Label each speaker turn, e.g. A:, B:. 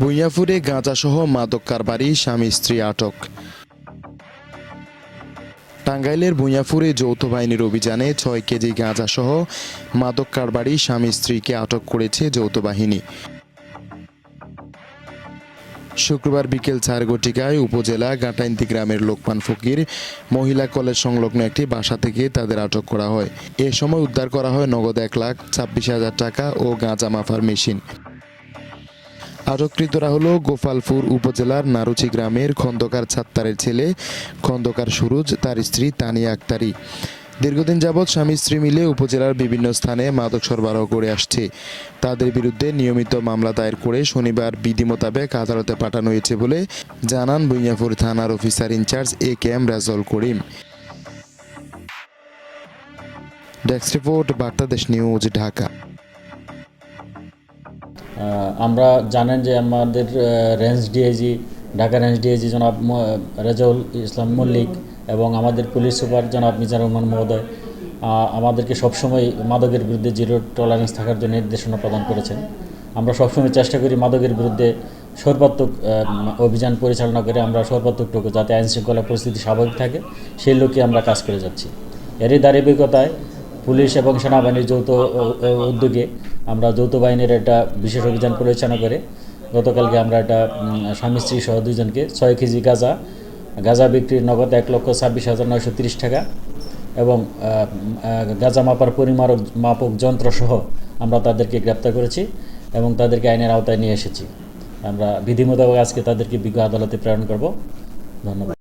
A: ভুইয়াপুরে গাঁজাসহ মাদক কারবারি স্বামী স্ত্রী আটক। টাঙ্গাইলের ভুঁইয়াপুরে যৌথ বাহিনীর অভিযানে ছয় কেজি গাঁজাসহ মাদক কারবারি স্বামী স্ত্রীকে আটক করেছে যৌথ বাহিনী। শুক্রবার বিকেল চার ঘটিকায় উপজেলা গাটাইন্তি গ্রামের লোকমান ফকির মহিলা কলেজ সংলগ্ন একটি বাসা থেকে তাদের আটক করা হয়। এ সময় উদ্ধার করা হয় নগদ এক লাখ ছাব্বিশ হাজার টাকা ও গাঁজা মাফার মেশিন। আটককৃতরা হলো গোপালপুর উপজেলার নারুচি গ্রামের খন্দকার ছাত্তারের ছেলে, খন্দকার সুরুজ, তার স্ত্রী তানিয়া আক্তারি। দীর্ঘদিন যাবৎ স্বামী স্ত্রী মিলে উপজেলার বিভিন্ন স্থানে মাদক সরবরাহ করে আসছে। তাদের বিরুদ্ধে নিয়মিত মামলা দায়ের করে শনিবার বিধি মোতাবেক আদালতে পাঠানো হয়েছে বলে জানান ভুইয়াপুর থানার officer in charge A K M Rajal Karim. Desk report, Bartadesh news, Dhaka.
B: আমরা জানেন যে আমাদের range DIG Dhaka range DIG জনাব রেজাউল ইসলাম মল্লিক এবং আমাদের পুলিশ সুপার জনাব মিজানুর রহমান মহোদয় আমাদেরকে সবসময় মাদকের বিরুদ্ধে জিরো টলারেন্স থাকার জন্য নির্দেশনা প্রদান করেছেন। আমরা সবসময় চেষ্টা করি মাদকের বিরুদ্ধে সর্বাত্মক অভিযান পরিচালনা করে আমরা সর্বাত্মকটুকু যাতে আইন শৃঙ্খলা পরিস্থিতি স্বাভাবিক থাকে, সেই লক্ষ্যে আমরা কাজ করে যাচ্ছি। এরই ধারাবাহিকতায় পুলিশ এবং সেনাবাহিনীর যৌথ উদ্যোগে আমরা যৌথ বাহিনীর একটা বিশেষ অভিযান পরিচালনা করে গতকালকে আমরা একটা স্বামী স্ত্রী সহ দুজনকে ছয় কেজি গাঁজা গাঁজা বিক্রির নগদ এক লক্ষ ছাব্বিশ হাজার নয়শো তিরিশ টাকা এবং গাঁজা মাপার পরিমারক মাপক যন্ত্র সহ আমরা তাদেরকে গ্রেপ্তার করেছি এবং তাদেরকে আইনের আওতায় নিয়ে এসেছি। আমরা বিধি মোতাবেক আজকে তাদেরকে বিজ্ঞ আদালতে প্রেরণ করব। ধন্যবাদ।